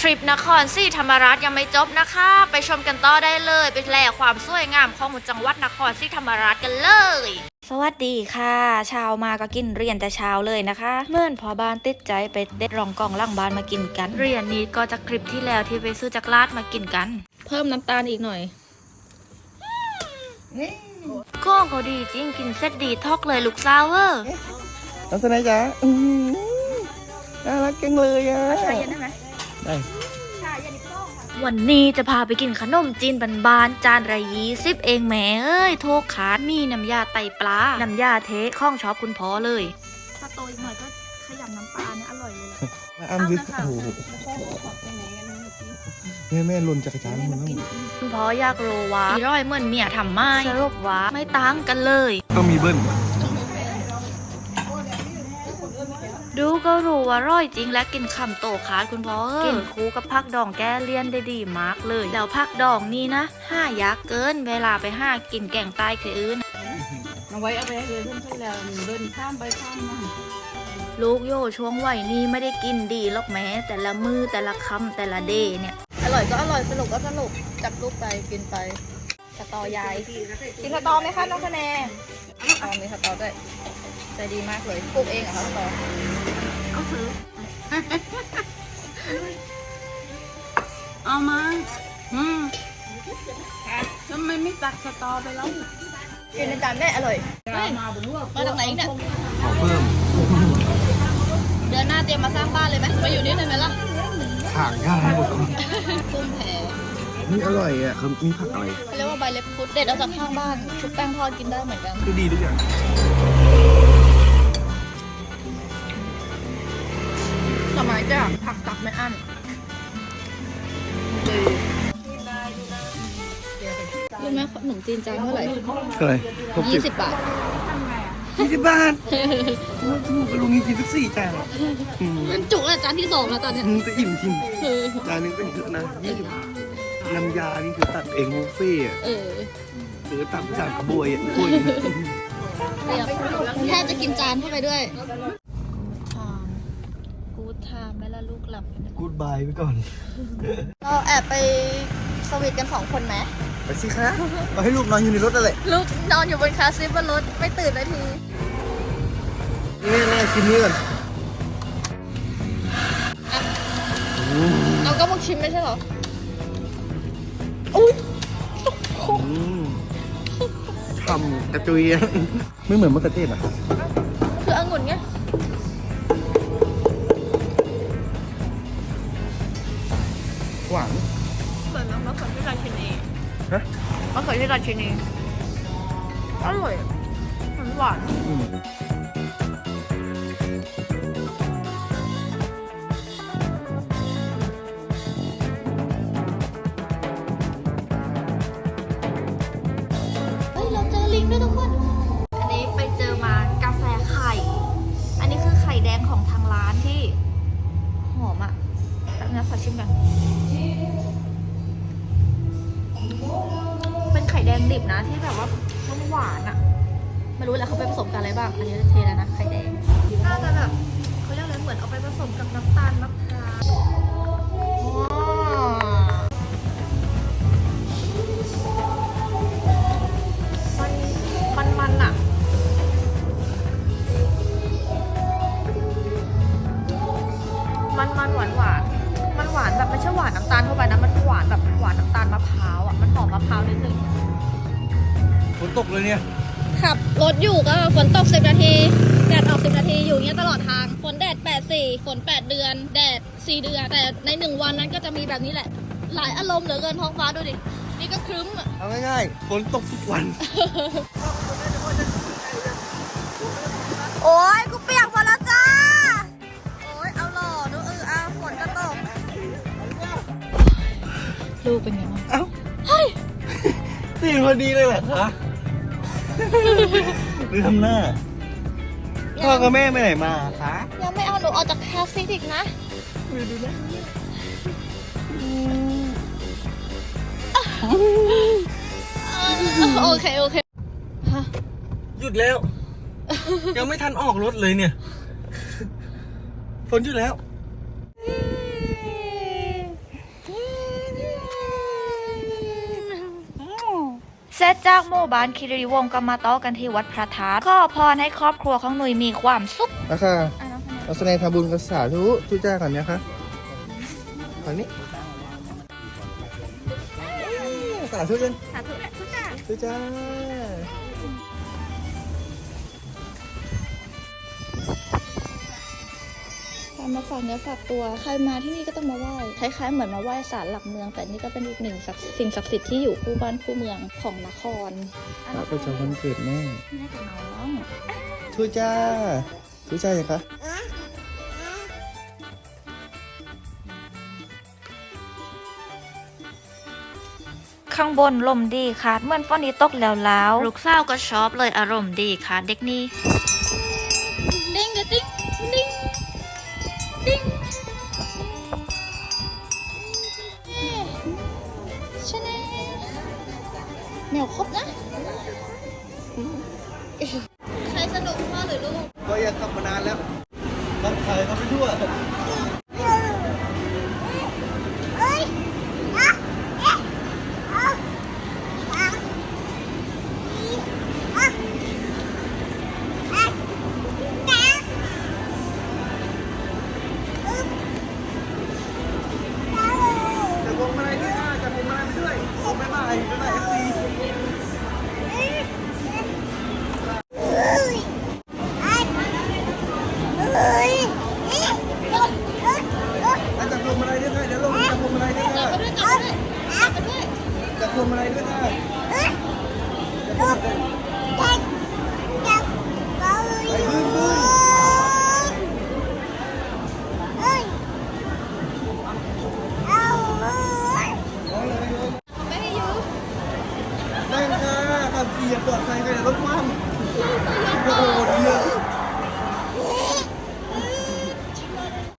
ทริปนครศรีธรรมราชยังไม่จบนะคะ ไปชมกันต่อได้เลย ไปแลความสวยงามของจังหวัดนครศรีธรรมราชกันเลย สวัสดีค่ะชาวมาก็กินเรียนแต่เช้าเลยนะคะ เมื่อนพอบ้านติดใจไปเด็ดรองกองล่างบ้านมากินกัน เรียนนี้ก็จากคลิปที่แล้วที่ไปซื้อจากลาดมากินกัน เพิ่มน้ำตาลอีกหน่อยข้องเขาดีจริงกินเสร็จดีทอกเลยลูกสาวเวอร์ลักษณะจ๊ะอื้อหือน่ารักจังเลยอะชาเย็นได้ไหม ได้วันนี้จะพาไปกินขนมจีนบานๆจานละยี่สิบเองแหมเอ้ย โทกขาดมีน้ำยาไตปลา น้ำยาเทข้องชอบคุณพ่อเลย ถ้าโตอีกหน่อยก็ขยำน้ำปลาเนี่ยอร่อยเลยอ้ำดิโอ้โหแม่แม่หล่นจากจานหมดแล้วคุณพ่ออยากรู้ว่าอีร้อยเหมือนเมียทำไมสรุปว่าไม่ต่างกันเลย ต้องมีเบิ้ล ดูก็รู้ว่าร่อยจริงและกินคำโตขาดคุณพ่อเอ้ยกินคู่กับผักดองแก้เลี่ยนได้ดีมากเลย แล้วผักดองนี่นะห้ายากเกินเวลาไปห้ากินแกงใต้คืออื่นเอาไว้เอาไปเลยเพื่อนใช่แล้วเดินข้ามไปข้ามมาลูกโยช่วงวัยนี้ไม่ได้กินดีหรอกแม้ แต่ละมือแต่ละคำแต่ละเดย์เนี่ย อร่อยก็อร่อยสนุกก็สนุกจับลูกไปกินไปสตอยายกินสตอไหมคะน้องคะแนนอ๋อมีสตอด้วย ใจดีมากเลยปลูกเองเหรอคะสตอก็คือเอามา อืมทำไมไม่ตักสตอไปแล้วกินในจานได้อร่อยมาจากไหนเนี่ยขอเพิ่ม เดือนหน้าเตรียมมาสร้างบ้านเลยไหมมาอยู่นี่เลยไหมล่ะข่างย่าให้หมดก่อนกุ้งแผ่นี่อร่อยอะคือมีผักอะไรเขาเรียกว่าใบเล็บพุดเด็ดเอาจากข้างบ้าน ชุบแป้งทอดกินได้เหมือนกันคือดีทุกอย่าง สมัยจ้ะผักตับไม่อั้นรู้ไหมขนมจีนจานเท่าไหร่เท่าไหร่หกสิยี่บสิบบาทยี่สิบบาทโอ้ถูกกระลุงกินสักสี่จานอืมมันจุกแล้วจานที่สองแล้วตอนเนี้ยมึงจะอิ่มจริงจานนึงเป็นเยอะนะยี่สิบบาทน้ำยานี่คือตัดเองบุฟเฟ่ต์อะเออหรือตัดจากกระบวยอะถ้วยเรียบแค่จะกินจานเข้าไปด้วย กูทามแม่ละลู กหลับกูดบายไปก่อน เราแอบไปสวีทกันสองคนไหมไปสิคะเอาให้ลูกนอนอยู่ในรถนั่นแหละลูกนอนอยู่บนคาร์ซีทบนรถไม่ตื่นเลยทีนี่แน่ๆกินนี้ก่อนเราก็มาชิมไม่ใช่เหรออืมทำกระจุยอะไม่เหมือนมะเขือเทศอะาชินีอร่อยมันหวานอืมเฮ้ยเราเจอลิงด้วยทุกคน อันนี้ไปเจอมากาแฟไข่ อันนี้คือไข่แดงของทางร้านที่หอมอะแป๊บนึงนะขอชิมกัน งดิบนะที่แบบว่ามันหวานอะไม่รู้แหละเขาไปผสมกันอะไรบ้าง อันนี้เทแล้วนะไข่แดงน่าจะแบบเขาเรียกอะไรเหมือนเอาไปผสมกับน้ำตาลมะพร้าวมันมันอะมันหวานหวานมันหวานแบบไม่ใช่หวานน้ำตาลทั่วไปนะ มันหวานแบบหวานน้ำตาลมะพร้าวอะ มันหอมมะพร้าวนิดนึง ฝนตกเลยเนี่ย ขับรถอยู่ก็ฝนตก 10 นาที แดดออก 10 นาทีอยู่อย่างเงี้ยตลอดทาง ฝนแดด 8 4 ฝน 8 เดือน แดด 4 เดือน แต่ในหนึ่งวันนั้นก็จะมีแบบนี้แหละ หลายอารมณ์เหลือเกินท้องฟ้าดูดิ นี่ก็ครึ้มอะ เอาง่ายๆฝนตกทุกวัน โอ้ยกูเปียกหมดแล้วจ้า โอ้ยเอาหล่อดูเออเอาฝนก็ตกลูกเป็นไงบ้างเอ้าตื่นพอดีเลยเหรอคะ หรือทำหน้าพ่อกับแม่ไปไหนมาคะยังไม่เอาหนูออกจากคาซีทอีกนะดูนะโอเคโอเคหยุดแล้ว ยังไม่ทันออกรถเลยเนี่ย ฝนหยุดแล้ว เสร็จจากหมู่บ้านคิริวงศ์ก็มาต่อกันที่วัดพระธาตุขอพรให้ครอบครัวของหนุ่ยมีความสุขนะคะอะน้องคนไหนเราแสดงทำบุญกับสาธุทุจ้าก่อนนะคะฝั่งนี้สาธุกันสาธุแหละทุกจ้าทุจ้า ใครมาฝากเนื้อฝากตัว ใครมาที่นี่ก็ต้องมาไหว้คล้ายๆเหมือนมาไหว้ศาลหลักเมือง แต่นี่ก็เป็นอีกหนึ่งศักดิ์สิ่งศักดิ์สิทธิ์ที่อยู่คู่บ้านคู่เมืองของนครพระประจำวันเกิดแม่แม่กับน้องทุจ้าทุจ้าอย่างคะข้างบนลมดีค่ะเหมือนฝนที่ตกแล้วแล้ว ลูกสาวก็ชอบเลยอารมณ์ดีค่ะ เด็กนี่ดิ้งกระดิ้งดิ้ง แมวครบนะ ใครสนุกพ่อหรือลูก ก็อยากขับมานานแล้วขับถ่ายเขาไปทั่วจะพวงมาลัยด้วยค่ะจะพวงมาลัยด้วยโอ้บ๊ายบายบ๊ายบาย จะพว